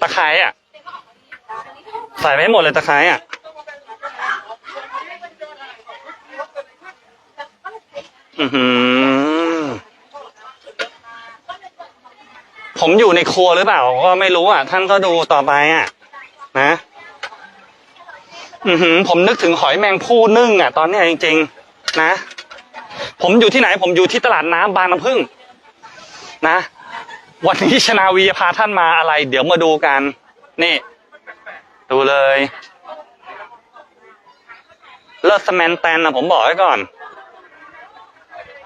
ตะไคร้อะ ใส่ไปให้หมดเลยตะไคร้อะ อือหือ ผมอยู่ในครัวหรือเปล่า ก็ไม่รู้อะ ท่านก็ดูต่อไปอะ นะ อือหือ ผมนึกถึงหอยแมงผู้นึ่งอะ ตอนเนี้ยจริง ๆ นะ ผมอยู่ที่ไหน ผมอยู่ที่ตลาดน้ำบางน้ำพึ่ง นะ วันนี้ชนาวีจะพาท่านมาอะไร เดี๋ยวมาดูกัน นี่ ดูเลย เลิศสแมนแตนนะผมบอกไว้ก่อน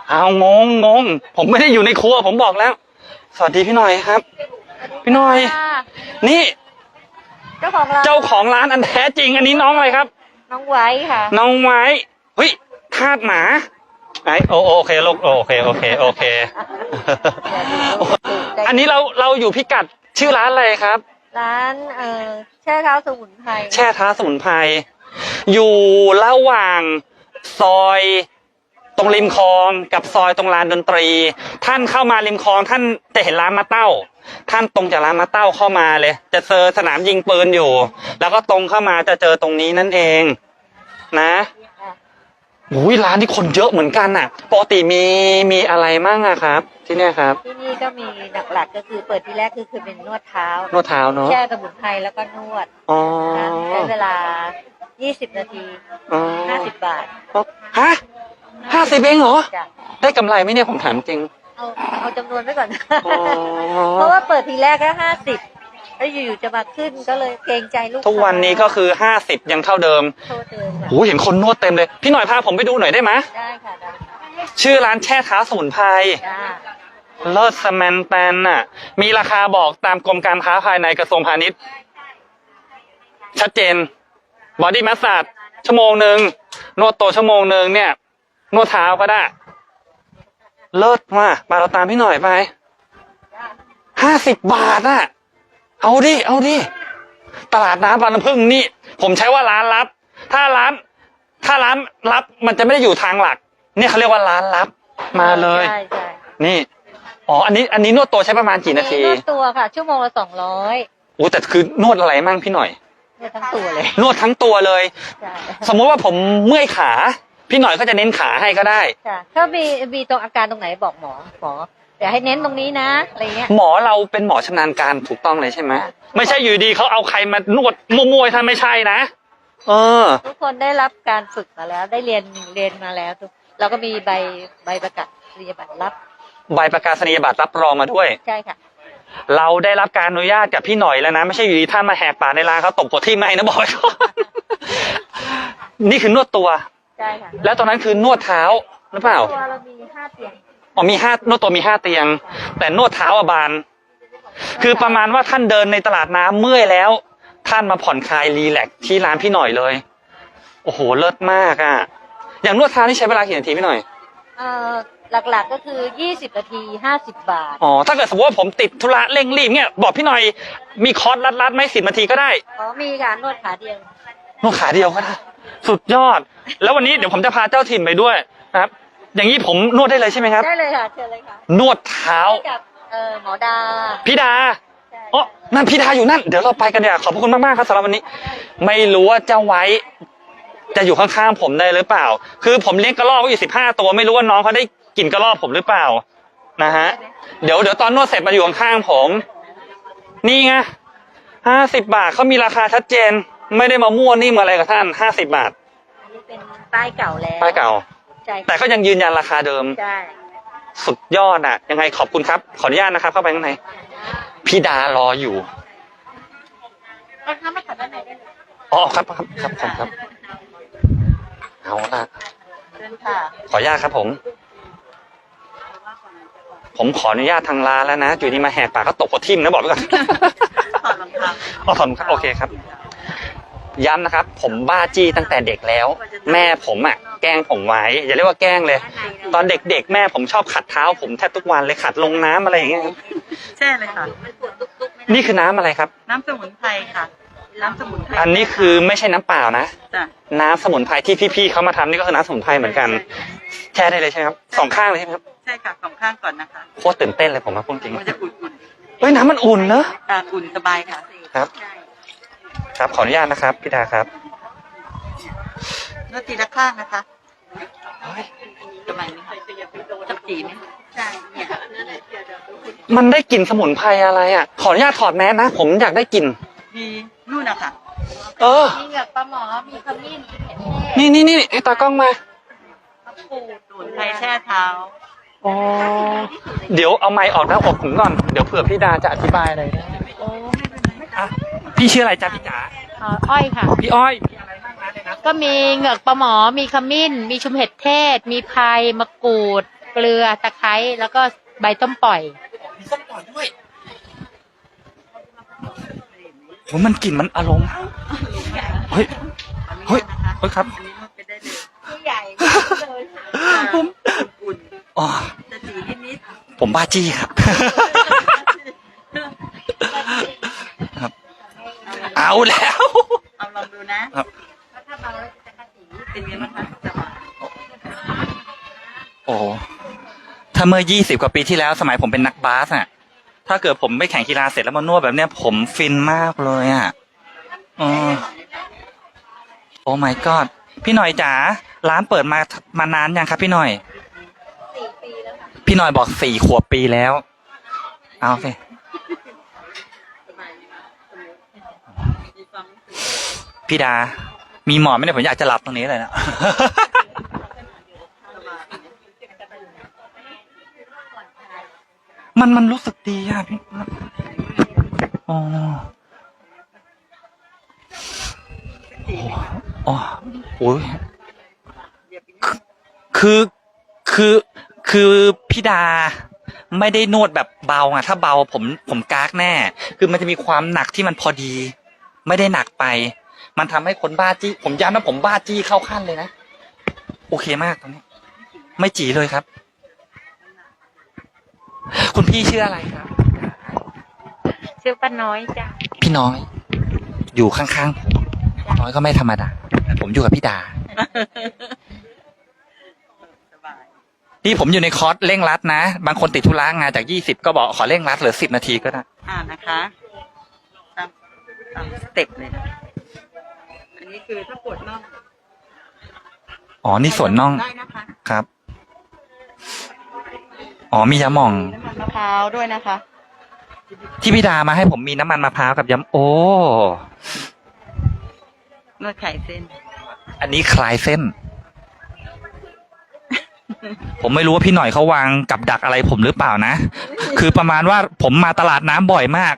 เอางงงง ผมไม่ได้อยู่ในครัว ผมบอกแล้ว สวัสดีพี่หน่อยครับ พี่หน่อยค่ะนี่ เจ้าของร้านเจ้าของร้านอันแท้จริง อันนี้น้องอะไรครับ น้องไว้ค่ะ น้องไม้เฮ้ยทาสหมา ไอโอโอเคลูกโอเคโอเคโอเค อันนี้เราเราอยู่พิกัดชื่อร้านอะไรครับ ร้านเอ่อแช่เท้าสมุนไพรแช่ท้าสมุนไพรอยู่ระหว่างซอยตรงริมคลองกับซอยตรงลานดนตรี ท่านเข้ามาริมคลองท่านจะเห็นร้านมะเต้า ท่านตรงจากร้านมะเต้าเข้ามาเลย จะเจอสนามยิงปืนอยู่ แล้วก็ตรงเข้ามาจะเจอตรงนี้นั่นเอง นะค่ะ อุ้ยร้านที่คนเยอะเหมือนกันอะปกติมีมีอะไรมั่งอะครับ ที่เนี่ยครับ ที่นี่ก็มีหลักๆก็คือเปิดที่แรกคือคือเป็นนวดเท้านวดเท้าเนาะแช่สมุนไพรแล้วก็นวดอ๋อนะใช้เวลา 20 นาที อ๋อ50 บาทฮะห้าสิบเองเหรอ จ้ะได้กำไรไหมเนี่ยผมถามจริง เอาเอาจำนวนไว้ก่อน อ๋อ เพราะว่าเปิดทีแรกก็ 50 แล้วอยู่ๆจะมาขึ้นก็เลยเกรงใจลูกค้าทุกวันนี้ก็คือห้าสิบยังเท่าเดิมโทษเดิมค่ะโหเห็นคนนวดเต็มเลย พี่หน่อยพาผมไปดูหน่อยได้ไหมได้ค่ะได้ชื่อร้านแช่เท้าสมุนไพรจ้าเลิศสแมนแตนน่ะ มีราคาบอกตามกรมการค้าภายในกระทรวงพาณิชย์ ชัดเจน บอดี้มัสซาจชั่วโมงหนึ่งนวดตัวชั่วโมงหนึ่งเนี่ย นวดเท้าก็ได้ เลิศว่ะมาเราตามพี่หน่อยไปห้าสิบบาทอะ เอาดิ เอาดิ ตลาดน้ำบางน้ำพึ่งนี่ ผมใช้ว่าร้านลับ ถ้าร้าน ถ้าร้านลับมันจะไม่ได้อยู่ทางหลัก เนี่ยเขาเรียกว่าร้านลับ มาเลย ใช่ใช่นี่ อ๋อ อันนี้ อันนี้นวดตัวใช้ประมาณกี่นาทีนวดตัวค่ะ ชั่วโมงละสองร้อยโอ้แต่คือนวดอะไรมั่งพี่หน่อย นวดทั้งตัวเลยนวดทั้งตัวเลย ใช่สมมติว่าผมเมื่อยขา พี่หน่อยก็จะเน้นขาให้ก็ได้จ้ะถ้ามีมีตรงอาการตรงไหนบอกหมอหมอ เดี๋ยวให้เน้นตรงนี้นะอะไรเงี้ยหมอเราเป็นหมอชำนาญการถูกต้องเลยใช่ไหมไม่ใช่อยู่ดีเขาเอาใครมานวดมั่วๆท่านไม่ใช่นะ เออ ทุกคนได้รับการฝึกมาแล้ว ได้เรียนเรียนมาแล้วทุกเราก็มีใบใบประกาศนียบัตรรับ ใบประกาศนียบัตรรับรองมาด้วย ใช่ค่ะ เราได้รับการอนุญาตจากพี่หน่อยแล้วนะ ไม่ใช่อยู่ดีท่านมาแหกปากในร้านเขาตบกดที่ไม่นะบอกไว้ก่อนนี่คือนวดตัว ใช่ค่ะ แล้วตอนนั้นคือนวดเท้าหรือเปล่า ตัวเรามีห้าเตียง อ๋อมีห้านวดตัวมีห้าเตียง แต่นวดเท้าอะบาน คือประมาณว่าท่านเดินในตลาดน้ำเมื่อยแล้ว ท่านมาผ่อนคลายรีแลกซ์ที่ร้านพี่หน่อยเลย โอ้โหเลิศมากอะอย่างนวดเท้านี่ใช้เวลากี่นาทีพี่หน่อย เอ่อหลักๆก็คือยี่สิบนาทีห้าสิบบาท อ๋อ ถ้าเกิดสมมติว่าผมติดธุระเร่งรีบเนี่ยบอกพี่หน่อยมีคอร์สรัดๆไหมสิบนาทีก็ได้ อ๋อ มีค่ะนวดขาเดียวนวดขาเดียวก็ได้ สุดยอด แล้ววันนี้เดี๋ยวผมจะพาเจ้าถิ่นไปด้วยนะครับ อย่างนี้ผมนวดได้เลยใช่ไหมครับ ได้เลยค่ะเชิญเลยค่ะนวดเท้า ให้กับเอ่อหมอดาพี่ดา ใช่อ๋อ นั่นพี่ดาอยู่นั่น เดี๋ยวเราไปกันเดี๋ยวาขอบพระคุณมาก ๆ ครับสำหรับวันนี้ ไม่รู้ว่าเจ้าไว้ จะอยู่ข้างๆผมได้หรือเปล่า คือผมเลี้ยงกระรอกไว้อยู่สิบห้าตัว ไม่รู้ว่าน้องเขาได้กินกระรอกผมหรือเปล่า นะฮะ เดี๋ยวเดี๋ยวตอนนวดเสร็จมาอยู่ข้างๆผม นี่ไงห้าสิบบาทเขามีราคาชัดเจน ไม่ได้มามั่วนิ่มอะไรกับท่านห้าสิบบาท อันนี้เป็นป้ายเก่าแล้วป้ายเก่า ใช่แต่ก็ยังยืนยันราคาเดิม ใช่สุดยอดอะ ยังไงขอบคุณครับ ขออนุญาตนะครับ เข้าไปข้างในพี่ดารออยู่เอาเข้ามาขัดด้านในได้เลยอ๋อครับครับครับผมครับ เอาละเชิญค่ะขออนุญาตครับผม ผมขออนุญาตทางร้านแล้วนะอยู่ดีมาแหกปากก็ตกหัวทิ่มนะบอกไว้ก่อน ถอดรองเท้าอ๋อถอนครับโอเคครับ ย้ำนะครับ ผมบ้าจี้ตั้งแต่เด็กแล้ว แม่ผมอะ แกล้งผมไว้อย่าเรียกว่าแกล้งเลย ตอนเด็กๆ แม่ผมชอบขัดเท้า ผมแทบทุกวันเลยขัดลงน้ำอะไรอย่างเงี้ยครับแช่เลยค่ะ นี่คือน้ำอะไรครับ น้ำสมุนไพรค่ะ น้ำสมุนไพรอันนี้คือไม่ใช่น้ำเปล่านะ จ้ะน้ำสมุนไพรที่พี่ๆเขามาทำนี่ก็คือน้ำสมุนไพรเหมือนกันแช่ได้เลยใช่ไหมครับสองข้างเลยใช่ไหมครับใช่ค่ะสองข้างก่อนนะคะ โคตรตื่นเต้นเลยผมมาพูดจริงมันจะอุ่นเฮ้ยน้ำมันอุ่นเนอะตาอุ่นสบายค่ะ ครับ ครับขออนุญาตนะครับพี่ดาครับนวดตีละข้างนะคะทำไมไม่จับจีไหมใช่เนี่ยมันได้กลิ่นสมุนไพรอะไรอะ ขออนุญาตถอดแมสนะ ผมอยากได้กลิ่นมีนู่นนะคะเออมีเหงือกปลาหมอมีขมิ้นมีเห็ดแห้งนี่นี่นี่ไอ้ตากล้องมามะกรูดสมุนไพรแช่เท้าอ๋อเดี๋ยวเอาไม้ออกหน้าอกผมก่อน เดี๋ยวเผื่อพี่ดาจะอธิบายอะไรได้ พี่ชื่ออะไรจ๊ะพี่จ๋าอ๋ออ้อยค่ะ พี่อ้อยมีอะไรบ้างนะในนั้นก็มีเหงือกปลาหมอ มีขมิ้น มีชุมเห็ดเทศ มีไพรมะกรูด เกลือ ตะไคร้ แล้วก็ใบต้มปล่อย มีส้มปล่อยด้วยโหมันกลิ่นมันอารมณ์เฮ้ยเฮ้ยนะคะเฮ้ยครับอันนี้นวดไปได้เลยผู้ใหญ่เลยผมอุ่นอ๋อๆจะจีนิดนิด ผมบ้าจี้ครับครับ เอาแล้ว เอาลองดูนะครับถ้าเบาแล้วจะกระสีเป็นไงบ้างคะสบายโอ้โหถ้าเมื่อยี่สิบกว่าปีที่แล้วสมัยผมเป็นนักบาสอะถ้าเกิดผมไปแข่งกีฬาเสร็จแล้วมานวดแบบเนี้ย ผมฟินมากเลยอะอ๋อโอ้ my god พี่หน่อยจ๋า ร้านเปิดมามานานยังครับพี่หน่อย สี่ปีแล้วค่ะพี่หน่อยบอกสี่ขวบปีแล้ว เอาสิสบายมีความรู้สึก พี่ดา มีหมอนไหมเนี่ยผมอยากจะหลับตรงนี้เลยนะสบายมันมันรู้สึกดีอะพี่อ๋ออ๋อโอ้ยเหยียบอีกนิดคือคือคือพี่ดาไม่ได้นวดแบบเบาอะถ้าเบาผมผมกากแน่ คือมันจะมีความหนักที่มันพอดี ไม่ได้หนักไป มันทำให้คนบ้าจี้ ผมย้ำนะผมบ้าจี้เข้าขั้นเลยนะ โอเคมากตอนนี้ ไม่จีเลยครับ คุณพี่ชื่ออะไรครับ ชื่อป้าน้อยจ้ะ พี่น้อย อยู่ข้างๆผมน้อยก็ไม่ธรรมดา ผมอยู่กับพี่ดาสบายนี่ผมอยู่ในคอร์สเร่งรัดนะ บางคนติดธุระงานจากยี่สิบก็บอกขอเร่งรัดเหลือสิบนาทีก็ได้ อ่านะคะตามตามสเต็ปเลยนะอั นนี้คือถ้าปวดน่องอ๋อ นี่ส่วนน่องได้นะคะครับ อ๋อมียาหม่อง น้ำมันมะพร้าวด้วยนะคะ ที่พี่ดามาให้ผมมีน้ำมันมะพร้าวกับยำโอ้ นวดไข่เส้น อันนี้คลายเส้น ผมไม่รู้ว่าพี่หน่อยเขาวางกับดักอะไรผมหรือเปล่านะ คือประมาณว่าผมมาตลาดน้ำบ่อยมาก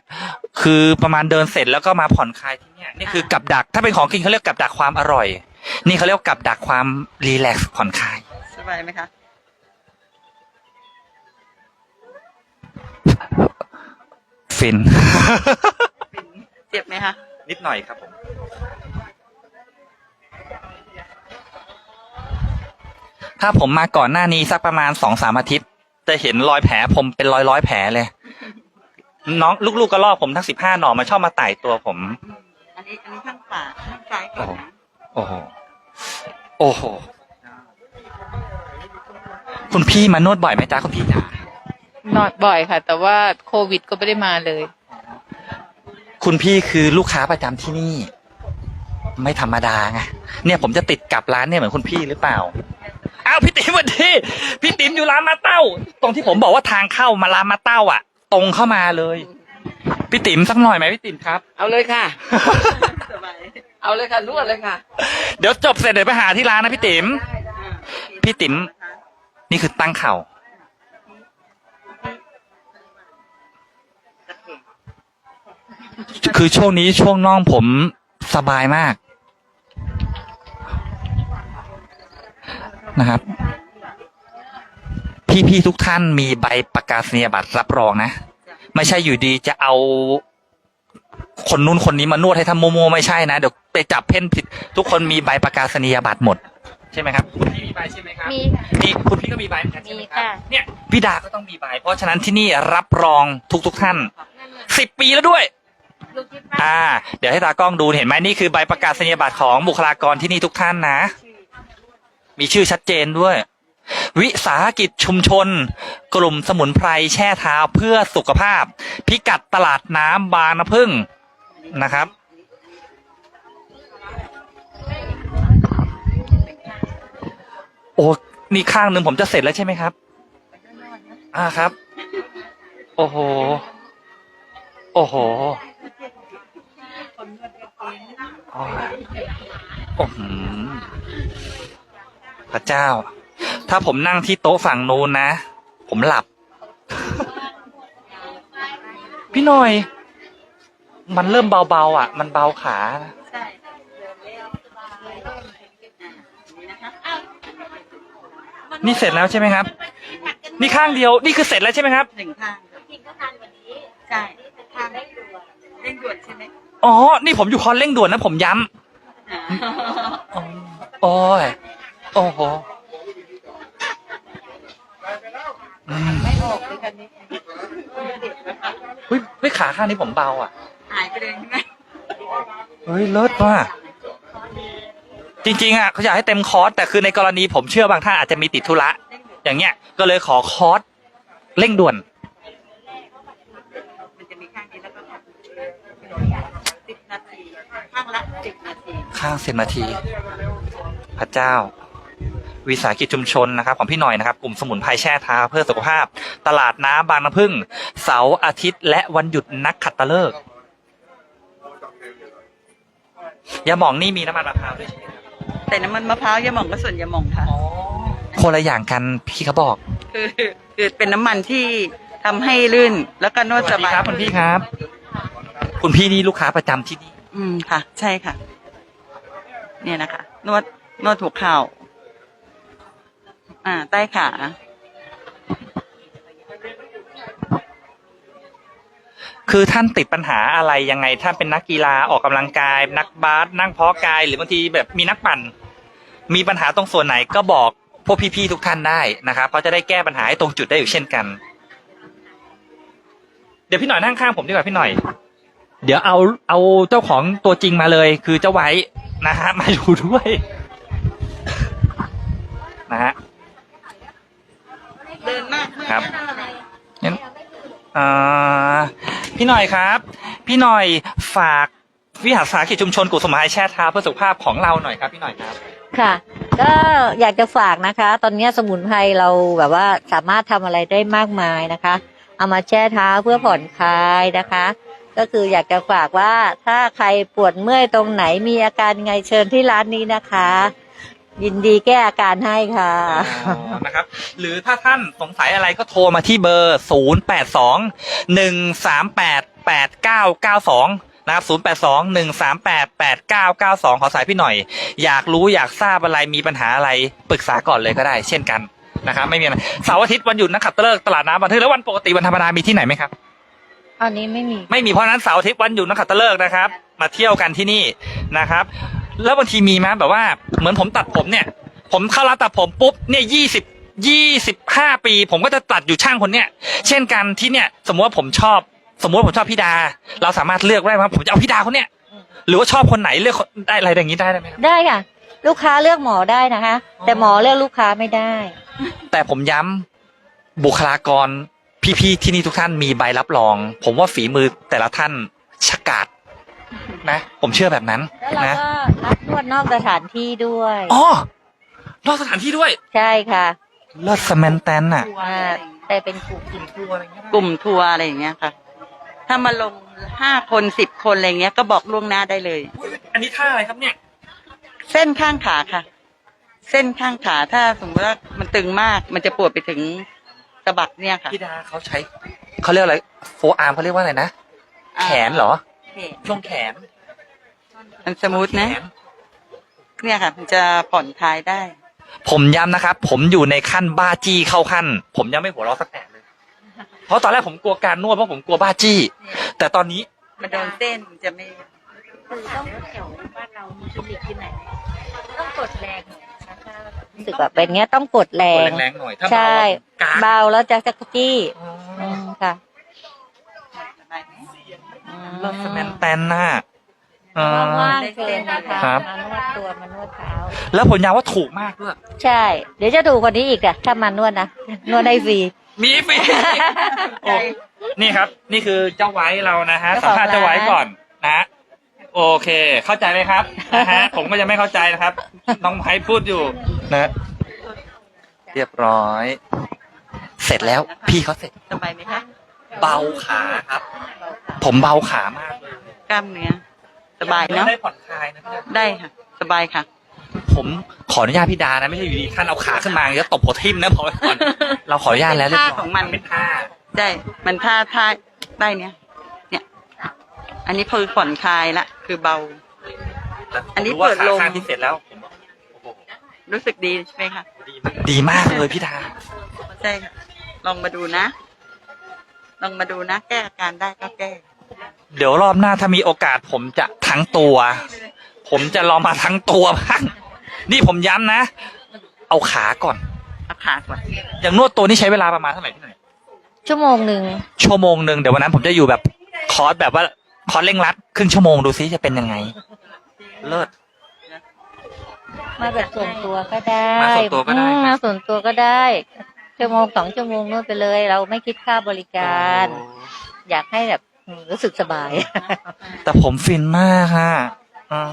คือประมาณเดินเสร็จแล้วก็มาผ่อนคลายที่เนี่ยนี่คือกับดัก ถ้าเป็นของกินเขาเรียกกับดักความอร่อย นี่เขาเรียกว่ากับดักความรีแลกซ์ผ่อนคลายสบายไหมคะฟินเจ็บไหมคะนิดหน่อยครับผมถ้าผมมาก่อนหน้านี้สักประมาณสองสามอาทิตย์ จะเห็นรอยแผลผมเป็นรอยร้อยๆแผลเลย น้องลูกๆก็ลอกผมทั้งสิบห้าหน่อมาชอบมาไต่ตัวผมอั นนี้อันนี้ข้างขวาข้างซ้ายก่อนนะโอ้โห โอ้โห คุณพี่มานวดบ่อยไหมจ๊ะคุณพี่จ๋านอดบ่อยค่ะ แต่ว่าโควิดก็ไม่ได้มาเลย คุณพี่คือลูกค้าประจำที่นี่ ไม่ธรรมดาไงเนี่ยผมจะติดกับร้านเนี่ยเหมือนคุณพี่หรือเปล่า อ้าวพี่ติ๋มสวันดีพี่ติ๋มอยู่ร้านมาเต้า ตรงที่ผมบอกว่าทางเข้ามาร้านมาเต้าอะ ตรงเข้ามาเลย พี่ติ๋มสักหน่อยไหมพี่ติ๋มครับ เอาเลยค่ะสบายเอาเลยค่ะนวดเลยค่ะ เดี๋ยวจบเสร็จเดี๋ยวไปหาที่ร้านนะพี่ติ๋มอ่าพี่ติ๋มนี่คือตั้งเข่าคือช่วงนี้ช่วงน่องผมสบายมาก นะครับ พี่ ๆ ทุกท่านมีใบประกาศนียบัตรรับรองนะ ไม่ใช่อยู่ดีจะเอาคนนู้นคนนี้มานวดให้ทำโมโมไม่ใช่นะ เดี๋ยวไปจับเพ่นผิด ทุกคนมีใบประกาศนียบัตรหมด ใช่ไหมครับ คุณพี่มีใบใช่ไหมครับ มีค่ะนี่คุณพี่ก็มีใบเหมือนกันใช่ไหมมีครับค่ะ เนี่ยพี่ดาก็ต้องมีใบเพราะฉะนั้นที่นี่รับรองทุกทุกๆท่านสิบปีแล้วด้วย ลูกที่ป้าอ่า เดี๋ยวให้ตากล้องดูเห็นไหมนี่คือใบประกาศนียบัตรของบุคลากรที่นี่ทุกท่านนะ มีชื่อชัดเจนด้วย วิสาหกิจชุมชน กลุ่มสมุนไพรแช่เท้าเพื่อสุขภาพ พิกัดตลาดน้ำบางน้ำพึ่งนะครับ โอ้นี่ข้างหนึ่งผมจะเสร็จแล้วใช่ไหมครับ อ่าครับ โอ้โห โอ้โหโอ้ยโอ้โหพระเจ้า ถ้าผมนั่งที่โต๊ะฝั่งนู้นนะ ผมหลับ พี่หน่อย มันเริ่มเบาๆอะ มันเบาขานะใช่นี่นะคะนี่เสร็จแล้วใช่ไหมครับ นี่ข้างเดียว นี่คือเสร็จแล้วใช่ไหมครับ หนึ่งข้างใช่ข้างเร่งด่วนใช่ไหมอ๋อ นี่ผมอยู่คอนเร่งด่วนนะผมย้ำอ่าอ๋อโอ้ย โอ้โหอืม ไม่ออกเลยกันนี้ เฮ้ยเฮ้ย ขาข้างนี้ผมเบาอะ หายไปเลยใช่ไหมเฮ้ยเลิศว่ะจริงๆอะเขาอยากให้เต็มคอร์สแต่คือในกรณีผมเชื่อบางท่านอาจจะมีติดธุระอย่างเงี้ยก็เลยขอคอร์สเร่งด่วน มันจะมีข้างนี้แล้วก็ข้างสิบนาที ข้างละสิบนาที ข้างสิบนาที พระเจ้า วิสาหกิจชุมชนนะครับของพี่หน่อยนะครับกลุ่มสมุนไพรแช่เท้าเพื่อสุขภาพ ตลาดน้ำบางน้ำพึ่ง เสาร์อาทิตย์ และวันหยุดนักขัตฤกษ์ยาหม่องนี่มีน้ำมันมะพร้าวด้วยใช่ไหมครับแต่น้ำมันมะพร้าวยาหม่องก็ส่วนยาหม่องค่ะ คนละอย่างกันพี่เขาบอกคือคือเป็นน้ำมันที่ทำให้ลื่นแล้วก็นวดสสวัสดีบายครับคุณพี่ครับ คุณพี่นี่ลูกค้าประจำที่นี่ อืมค่ะ ใช่ค่ะ เนี่ยนะคะ นวดนวดหัวเข่า อ่า ใต้ขา คือท่านติดปัญหาอะไรยังไงท่าเป็นนักกีฬาออกกำลังกาย นักบาสนั่งเพาะกาย หรือบางทีแบบมีนักปั่น มีปัญหาตรงส่วนไหนก็บอกพวกพี่ๆทุกท่านได้นะครับเขาจะได้แก้ปัญหาให้ตรงจุดได้อยู่เช่นกัน เดี๋ยวพี่หน่อยนั่งข้างผมดีกว่าพี่หน่อย เดี๋ยวเอาเอาเจ้าของตัวจริงมาเลย คือเจ้าไว้นะฮะมาอยู่ด้วยนะฮะ เดินมาก ครับ งั้น อ่าพี่หน่อยครับ พี่หน่อยฝากวิหารสาหกิจชุมชนกุศลสมัยแช่เท้าเพื่อสุขภาพของเราหน่อยครับพี่หน่อยครับ ค่ะ ก็อยากจะฝากนะคะ ตอนนี้สมุนไพรเราแบบว่าสามารถทำอะไรได้มากมายนะคะ เอามาแช่เท้าเพื่อผ่อนคลายนะคะ ก็คืออยากจะฝากว่าถ้าใครปวดเมื่อยตรงไหนมีอาการไงเชิญที่ร้านนี้นะคะ ยินดีแก้อาการให้ค่ะอ๋อนะครับ หรือถ้าท่านสงสัยอะไรก็โทรมาที่เบอร์ 0 8 2 1 3 8 8 9 9 2 นะครับ 0 8 2 1 3 8 8 9 9 2 ขอสายพี่หน่อย อยากรู้อยากทราบอะไรมีปัญหาอะไรปรึกษาก่อนเลยก็ได้ เช่นกันนะครับ ไม่มีอะไรเสาร์อาทิตย์วันหยุดนักขัตฤกษ์ตลาดน้ำบันทึกแล้ววันปกติวันธรรมดามีที่ไหนไหมครับ อันนี้ไม่มี ไม่มีเพราะฉะนั้นเสาร์อาทิตย์วันหยุดนักขัตฤกษ์นะครับ มาเที่ยวกันที่นี่นะครับ แล้วบางทีมีไหมแบบว่าเหมือนผมตัดผมเนี่ย ผมเข้าร้านตัดผมปุ๊บเนี่ยยี่สิบยี่สิบห้าปี ผมก็จะตัดอยู่ช่างคนเนี้ยเช่นกันที่เนี่ย สมมติว่าผมชอบ สมมติว่าผมชอบพี่ดา เราสามารถเลือกได้ว่าผมจะเอาพี่ดาคนเนี้ยหรือว่าชอบคนไหนเลือกคนได้อะไรอย่างนี้ได้ไหมครับได้ค่ะ ลูกค้าเลือกหมอได้นะคะ แต่หมอเลือกลูกค้าไม่ได้ แต่ผมย้ำบุคลากรพี่ๆที่นี่ทุกท่านมีใบรับรอง ผมว่าฝีมือแต่ละท่านฉกาจ นะ ผมเชื่อแบบนั้นแล้วเรานะก็รับนวดนอกสถานที่ด้วย อ๋อนอกสถานที่ด้วยใช่ค่ะเลิศสแมนแตนน่ะอ่าแต่เป็นกลุ่มกลุ่มทัวร์อะไรอย่างเงี้ยค่ะ ถ้ามาลงห้าคนสิบคนอะไรเงี้ยก็บอกล่วงหน้าได้เลยอันนี้ท่าอะไรครับเนี่ย เส้นข้างขาค่ะ เส้นข้างขาถ้าสมมติว่ามันตึงมาก มันจะปวดไปถึงสะบักเนี่ยค่ะพี่ดาเขาใช้เขาเรียกอะไรโฟอาร์มเขาเรียกว่าอะไรนะ แขนเหรอ แขนช่วงแขนมันสมูทนะ แขนเนี่ยค่ะ มันจะผ่อนคลายได้ ผมย้ำนะครับ ผมอยู่ในขั้นบ้าจี้เข้าขั้น ผมยังไม่หัวเราะสักแอะเลย เพราะตอนแรกผมกลัวการนวดเพราะผมกลัวบ้าจี้ แต่ตอนนี้มันโดนเส้นมันจะไม่ คือต้องแถวบ้านเรามีคลินิกที่ไหน ต้องกดแรงหน่อยนะคะรู้สึกแบบเป็นเงี้ยต้องกดแรกดง แรงๆหน่อยถ้าใช่เบาอะกากเบาแล้วจะจักรจี้อ๋ออืมค่ะ เลิศสแมนแตนน่ะอ่า ว่างๆเชิญนะคะครับ มานวดตัวมานวดเท้า แล้วผลยาว่าถูกมากด้วย ใช่ เดี๋ยวจะดูกว่านี้อีกอะถ้ามานวดนะ นวดได้ฟรี มีฟรีโอ้นี่ครับ นี่คือเจ้าไว้เรานะฮะเจ้าสัขมองภาษณ์เจ้าไว้ร้านก่อนนะฮะโอเค เข้าใจไหมครับนะฮะ ผมก็ยังไม่เข้าใจนะครับ น้องไม้พูดอยู่นะ เรียบร้อย เสร็จแล้ว พี่เขาเสร็จ สบายไหมคะ เบาขาครับ ผมเบาขามากเลยกล้ามเนื้อสบายเนาะได้ผ่อนคลายนะพี่ดาได้ค่ะ สบายค่ะ ผมขออนุญาตพี่ดานะไม่ใช่อยู่ดีท่านเอาขาขึ้นมาแล้วตบหัวทิ่มนะพอไว้ก่อนเราขออนุญาตแล้วเรียบร้ยท่าของมัน เป็นท่าได้มันท่าท่าได้เนี้ยเนี่ย อันนี้คือผ่อนคลายละคือเบาอันนี้ผมรู้ว่าเปิดลมขาข้างที่เสร็จแล้วผมบอกโอ้โหรู้สึกดีใช่ไหมคะดีมากดีมากเลยพี่ดา ใช่ค่ะลองมาดูนะ ลองมาดูนะ แก้อาการได้ก็แก้ เดี๋ยวรอบหน้าถ้ามีโอกาสผมจะทั้งตัว ผมจะลองมาทั้งตัวบ้างนี่ผมย้ำนะ เอาขาก่อน เอาขาก่อนอย่างนวดตัวนี่ใช้เวลาประมาณเท่าไหร่พี่หน่อยชั่วโมงหนึ่งชั่วโมงหนึ่งเดี๋ยววันนั้นผมจะอยู่แบบคอร์สแบบว่าคอร์สเร่งรัดครึ่งชั่วโมงดูซิจะเป็นยังไง เลิศ มาแบบส่วนตัวก็ได้มาส่วนตัวก็ได้ อืมครับมาส่วนตัวก็ได้ ชั่วโมงสองชั่วโมงนวดไปเลย เราไม่คิดค่าบริการ อยากให้แบบอืมรู้สึกสบาย แต่ผมฟินมากค่ะอ่า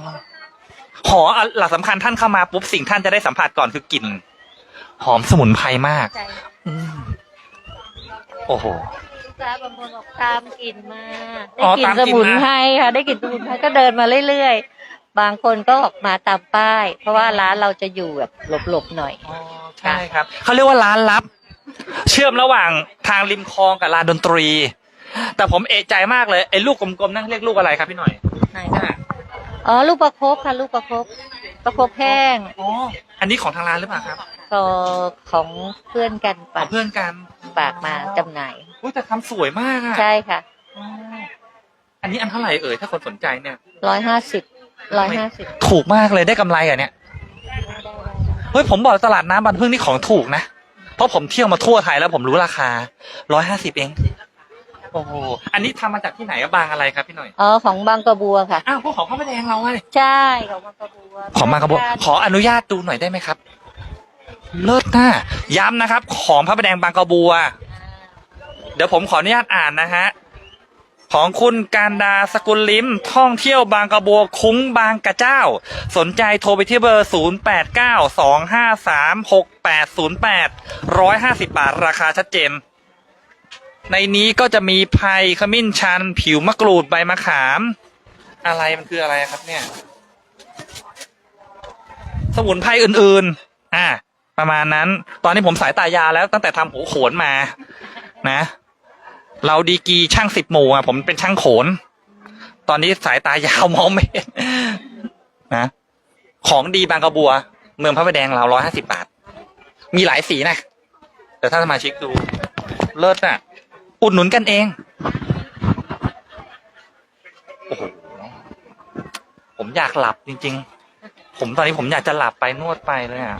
หออะหลักสำคัญท่านเข้ามาปุ๊บสิ่งท่านจะได้สัมผัสก่อนคือกลิ่นหอมสมุนไพรมากอืมโอ้โหลูกค้าบางคนบอกตามกลิ่นมาอ๋อได้กลิ่นตามกลิ่นสมุนมาไพรค่ะ ได้กลิ่นสมุนไพรก็เดินมาเรื่อยๆ บางคนก็ออกมาตามป้าย เพราะว่าร้านเราจะอยู่แบบหลบๆหน่อยอ๋อใช่ครับ เขาเรียกว่าร้านลับ เชื่อมระหว่างทางริมคลองกับลานดนตรี แต่ผมเอะใจมากเลยไอ้ลูกกลมๆนั่นเรียกลูกอะไรครับพี่หน่อยไหนคะอ๋อลูกประคบค่ะ ลูกประคบประคบแห้งอ๋ออันนี้ของทางร้านหรือเปล่าครับก็ของเพื่อนกันอ๋ปาอกเพื่อนกันปากมาจำหน่าย อุ้ยแต่ทำสวยมากอะใช่ค่ะอ๋ออันนี้อันเท่าไหร่เอ่ยถ้าคนสนใจเนี่ย ร้อยห้าสิบร้อยห้าสิบถูกมากเลยได้กำไรอะเนี่ย เฮ้ยผมบอกตลาดน้ำบันพึ่งนี่ของถูกนะ เพราะผมเที่ยวมาทั่วไทยแล้วผมรู้ราคาร้อยห้าสิบเอง โอ้โห อันนี้ทำมาจากที่ไหนอะบางอะไรครับพี่หน่อย อ๋อของบางกระบัวค่ะ อ้าวพวกของพระประแดงเราไงใช่ของบางกระบัวของบางกระบอกขออนุญาตดูหน่อยได้ไหมครับ เลิศน่าย้ำนะครับ ของพระประแดงบางกระบัว เดี๋ยวผมขออนุญาตอ่านนะฮะ ของคุณการดาสกุลลิมท่องเที่ยวบางกระบัวคุ้งบางกระเจ้า สนใจโทรไปที่เบอร์ 0 8 9 2 5 3 6 8 0 8 150 บาทราคาชัดเจน ในนี้ก็จะมีไผ่ขมิ้นชัน ผิวมะกรูดใบมะขาม อะไรมันคืออะไรครับเนี่ย สมุนไพรอื่นๆ อ่าประมาณนั้น ตอนนี้ผมสายตายาแล้วตั้งแต่ทำหัวโขนมา นะ เราดีกีช่างสิบหมู่อะผมเป็นช่างโขน ตอนนี้สายตายาวมองไม่เห็นนะของดีบางกระบัว เมืองพระประแดงเราร้อยห้าสิบบาท มีหลายสีนะแต่ถ้าสมาชิกดู เลิศอะ อุดหนุนกันเองโอ้โหผมอยากหลับจริง ๆ ผมตอนนี้ผมอยากจะหลับไปนวดไปเลยอะ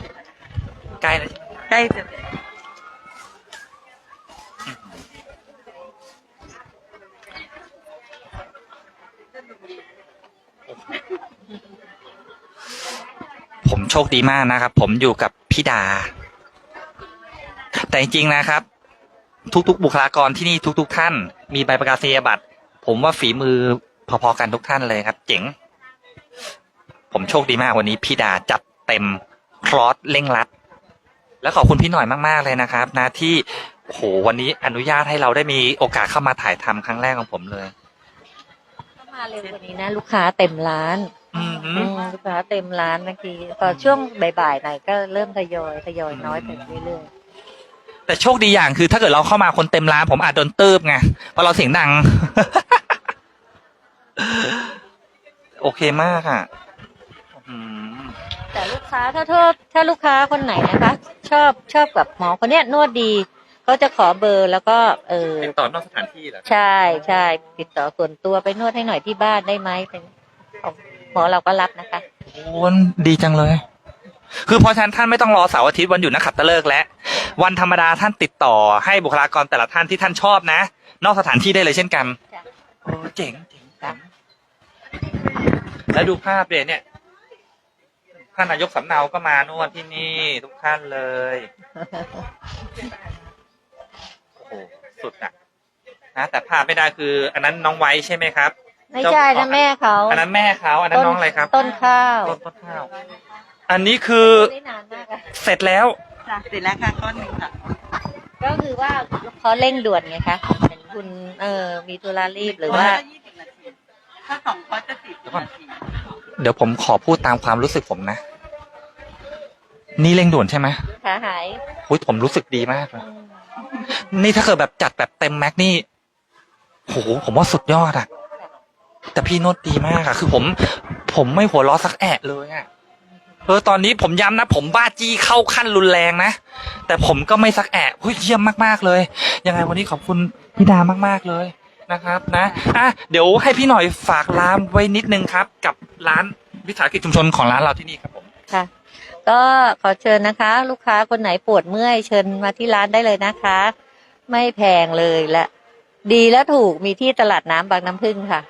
ใกล้แล้วใช่ไหมใกล้จะ ผมโชคดีมากนะครับ ผมอยู่กับพี่ดา แต่จริงๆนะครับ ทุกๆ บุคลากรที่นี่ทุก ๆ ท่าน มีใบประกาศนียบัตร ผมว่าฝีมือพอๆกันทุกท่านเลยครับ เจ๋ง ผมโชคดีมากวันนี้ พี่ดาจัดเต็มคลอสเร่งรัด แล้วขอบคุณพี่หน่อยมากๆเลยนะครับ นะที่โหวันนี้อนุญาตให้เราได้มีโอกาสเข้ามาถ่ายทำครั้งแรกของผมเลย ถ้ามาเร็วกว่านี้นะ ลูกค้าเต็มร้านอืมฮึอืมลูกค้าเต็มร้านเมื่อกี้พอช่วงบ่ายๆหน่อยก็เริ่มทยอยทยอยน้อยไปเรื่อยแต่โชคดีอย่างคือถ้าเกิดเราเข้ามาคนเต็มร้านผมอาจโดนตืบไงเพราะเราเสียงดัง โอเคมากอะอืมๆแต่ลูกค้าถ้าถ้าถ้าลูกค้าคนไหนนะคะ ชอบชอบกับหมอคนเนี้ยนวดดีเขาจะขอเบอร์แล้วก็ เออติดต่อนอกสถานที่เหรอใช่ใช่ติดต่อส่วนตัวไปนวดให้หน่อยที่บ้านได้ไหมเป็นของ หมอเราก็รับนะคะโอ้ดีจังเลย คือเพราะฉะนั้นท่านไม่ต้องรอเสาร์อาทิตย์วันหยุดนักขัตฤกษ์และ วันธรรมดาท่านติดต่อให้บุคลากรแต่ละท่านที่ท่านชอบนะ นอกสถานที่ได้เลยเช่นกันจ้ะโอ้เจ๋งเจ๋งจ้ะแล้วดูภาพเดเนี่ยท่านนายกสำเนาก็มานวดที่นี่ ทุกท่านเลยโอ้โหสุดอะนะแต่ภาพไม่ได้คือ อันนั้นน้องไว้ใช่ไหมครับ ไม่ใช่นะแม่เขาอันนั้นแม่เขาอันนั้นน้องอะไรครับ ต้นข้าวต้นต้นข้าว อันนี้คือไม่นานมากอะเสร็จแล้ว จ้ะเสร็จแล้วค่ะก้อนหนึ่งค่ะ ก็คือว่าเขาเร่งด่วนไงคะเห็นคุณเออมีธุระรีบหรือว่ายี่สิบนาทีถ้าสองคอร์สจะสี่สิบนาทีเดี๋ยวผมขอพูดตามความรู้สึกผมนะ นี่เร่งด่วนใช่ไหมขาหายโอ้ยผมรู้สึกดีมากเลยอืมนี่ถ้าเกิดแบบจัดแบบเต็มแม็กนี่โหผมว่าสุดยอดอะ แต่พี่โนดดีมากอะคือผม ผมไม่หัวล้อสักแอะเลยอะเออตอนนี้ผมย้ำนะ ผมบ้าจี้เข้าขั้นรุนแรงนะ แต่ผมก็ไม่สักแอะเฮ้ยเยี่ยมมากๆเลย ยังไงวันนี้ขอบคุณพี่ดามากๆเลยนะครับนะอะเดี๋ยวให้พี่หน่อยฝากร้านไว้นิดนึงครับ กับร้านวิสาหกิจชุมชนของร้านเราที่นี่ครับผมค่ะ ก็ขอเชิญนะคะ ลูกค้าคนไหนปวดเมื่อยเชิญมาที่ร้านได้เลยนะคะ ไม่แพงเลยและ ดีและถูกมีที่ตลาดน้ำบางน้ำพึ่งค่ะ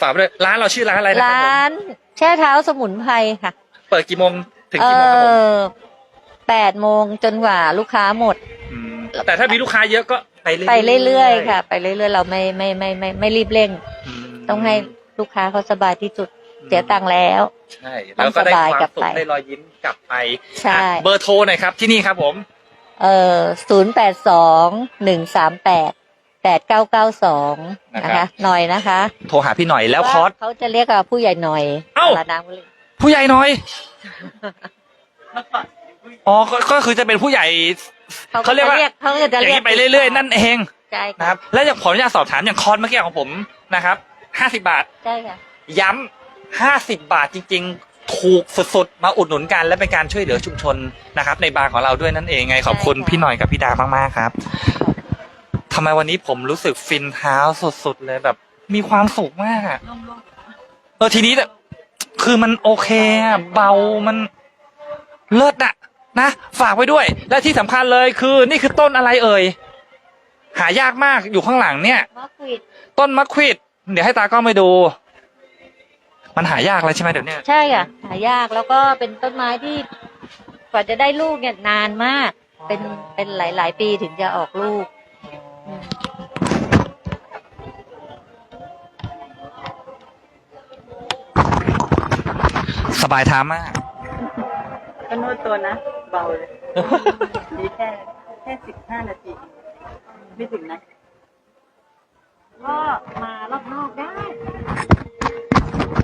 ฝากไปด้วยร้านเราชื่อร้านอะไรนะครับร้าผมนแช่เท้าสมุนไพรค่ะเปิดกี่โมงถึงเอกี่โมงครับผมอแปดโมงจนกว่าลูกค้าหมด มแต่ถ้ามีลูกค้าเยอะก็ไปเรื่อยๆไปเรื่อยๆค่ะ ไปเรื่อยๆเราไม่ไม่ไม่ไม่ไม่รีบเร่ง มต้องให้ลูกค้าเขาสบายที่สุดเสียตังค์แล้ว ใช่แล้วก็ได้ต้องสบายความกลับสุขไป ได้รอยยิ้มกลับไปใช่อะเบอร์โทรหน่อยครับที่นี่ครับผม เออศูนย์แปดสองหนึ่งสามแปด แปดเก้าเก้าสองนะคะหน่อยนะคะโทรหาพี่หน่อยแล้วคอร์ส เขาจะเรียกว่าผู้ใหญ่หน่อยเอ้าตลาดน้ำก็เรียกผู้ใหญ่หน่อยเมื่อก่อนอ๋อก็ก็คือจะเป็นผู้ใหญ่ เขาเรียกว่าเขาจะอย่างเรียกนี้ไปเรื่อยๆ นั่นเองใช่นะคค่ะรับ แล้วอย่างขออนุญาตสอบถามอย่างคอร์สเมื่อกี้ของผมนะครับห้าสิบาท ใช่ค่ะ ย้ำห้าสิบาทจริง ๆ ถูกสุดๆ มาอุดหนุนกันและเป็นการช่วยเหลือชุมชนนะครับ ในบาร์ของเราด้วยนั่นเองไงขอบคุณใช่ค่ะ พี่หน่อยกับพี่ดามากๆครับ ทำไมวันนี้ผมรู้สึกฟินเท้าสุดๆเลยแบบ มีความสุขมากอะร่มเออทีนี้แบบคือมันโอเคอะเบามันเลิศอะนะฝากไว้ด้วย และที่สำคัญเลยคือ นี่คือต้นอะไรเอ่ย หายากมากอยู่ข้างหลังเนี่ย มะกวิดต้นมะควิด เดี๋ยวให้ตากล้องไปดู มันหายากเลยใช่ไหมเดี๋ยวเนี้ใช่ค่ะหายากแล้วก็เป็นต้นไม้ที่กว่าจะได้ลูกเนี่ยนานมาก เป็นเป็นหลาย ๆ ปีถึงจะออกลูกอืม สบายเท้ามากๆก็นวดตัวนะ เบาเลย มีแค่แค่สิบห้านาที ไม่ถึงนะ ก็มารอบนอกได้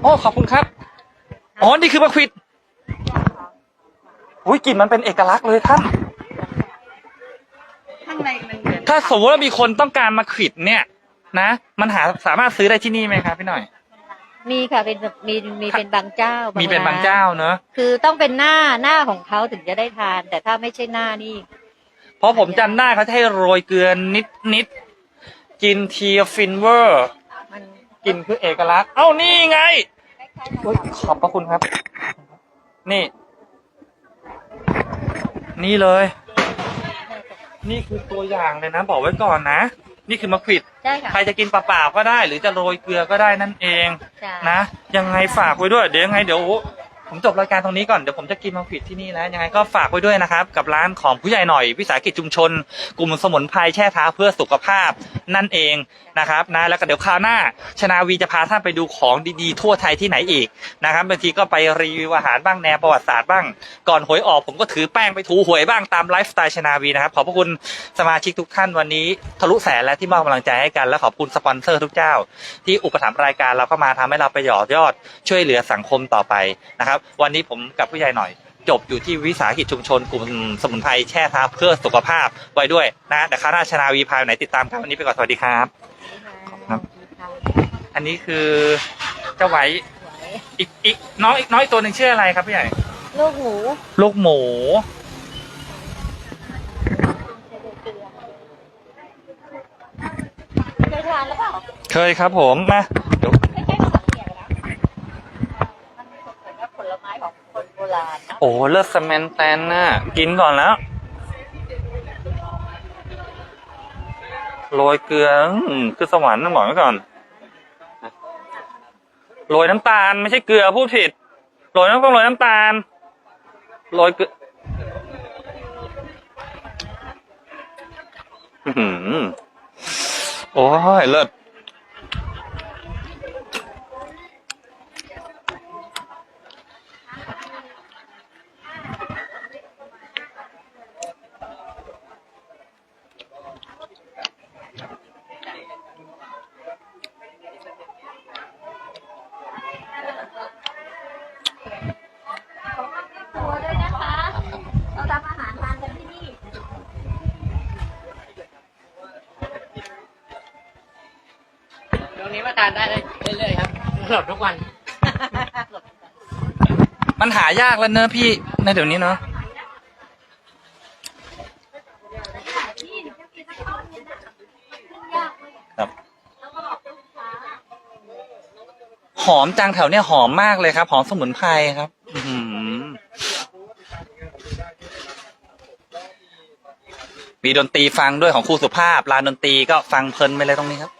โอ้ ขอบคุณครับ อ๋อ นี่คือมะควิด อุ้ยกลิ่นมันเป็นเอกลักษณ์เลยท่าน ข้างในมันเหมือน ถ้าสมมติว่ามีคนต้องการมาควิดเนี่ย นะ มันหาสามารถซื้อได้ที่นี่ไหมครับพี่หน่อย มีค่ะเป็นมีมีเป็นบางเจ้ามีเป็นบางร้เจ้าเนอะคือต้องเป็นหน้าหน้าของเขาถึงจะได้ทาน แต่ถ้าไม่ใช่หน้านี่ เพราะผมจำได้เขาจะให้โรยเกลือนิดนิดๆกินเทียฟินเวอร์ มันกินคือเอกลักษณ์ เอ้านี่ไงอุ๊ยขอบพระคุณครับ นี่ นี่เลย นี่คือตัวอย่างเลยนะ บอกไว้ก่อนนะ นี่คือมะขวิด ใช่ค่ะ ใครจะกินเปล่าๆก็ได้ หรือจะโรยเกลือก็ได้นั่นเองใช่นะ ยังไงฝากไว้ด้วย เดี๋ยวยังไงเดี๋ยว ผมจบรายการตรงนี้ก่อน เดี๋ยวผมจะกินมังผิดที่นี่นะยังไงก็ฝากไว้ด้วยนะครับ กับร้านของผู้ใหญ่หน่อย วิสาหกิจชุมชน กลุ่มสมุนไพรแช่เท้าเพื่อสุขภาพนั่นเองนะครับนะแล้วก็เดี๋ยวคราวหน้า ชนาวีจะพาท่านไปดูของดีๆทั่วไทยที่ไหนอีกนะครับบางทีก็ไปรีวิวอาหารบ้างแนวประวัติศาสตร์บ้าง ก่อนหวยออกผมก็ถือแป้งไปถูหวยบ้างตามไลฟ์สไตล์ชนาวีนะครับขอบพระคุณสมาชิกทุกท่านวันนี้ทะลุแสนและที่มอบกำลังใจให้กันและขอบคุณสปอนเซอร์ทุกเจ้า ที่อุปถัมภ์รายการเราเข้ามาทำให้เราไปหยอดยอดช่วยเหลือสังคมต่อไปนะครับวันนี้ผมกับผู้ใหญ่หน่อย จบอยู่ที่วิสาหกิจชุมชนกลุ่มสมุนไพรแช่เท้าเพื่อสุขภาพไว้ด้วยนะแต่คราวหน้าชนาวีพาไปไหนติดตามครับวันนี้ไปก่อนสวัสดีครับครับ อันนี้คือเจ้าไว้อีกอีกน้องอีกน้อยตัวหนึ่งชื่ออะไรครับผู้ใหญ่ลูกหมูลูกหมู เคยทานแล้วเปล่าเคยครับผมมาเดี๋ยว ไม่ใช่ของเสียแล้วมันมีผลกับผลไม้ของคน โอ้เลิศสแมนแตนน่ะ กินก่อนแล้ว โรยเกลือคือสวรรค์นะบอกไว้ก่อน โรยน้ำตาลไม่ใช่เกลือพูดผิด โรยน้ำต้องโรยน้ำตาล โรยเกลือโอ้ยเลิศ ตรงนี้มาทานได้เรื่อยๆครับหลบทุกวัน มันหายากแล้วเนอะพี่ในเดี๋ยวนี้เนอะครับหอมจังแถวเนี้ยหอมมากเลยครับ หอมสมุนไพรครับ อื้อหือมีดนตรีฟังด้วยของครูสุภาพลานดนตรีก็ฟังเพลินไปเลยตรงนี้ครับ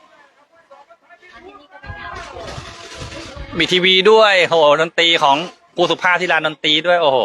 มีทีวีด้วยโหดนตรีของครูสุภาพที่ลานดนตรีด้วยโอ้โห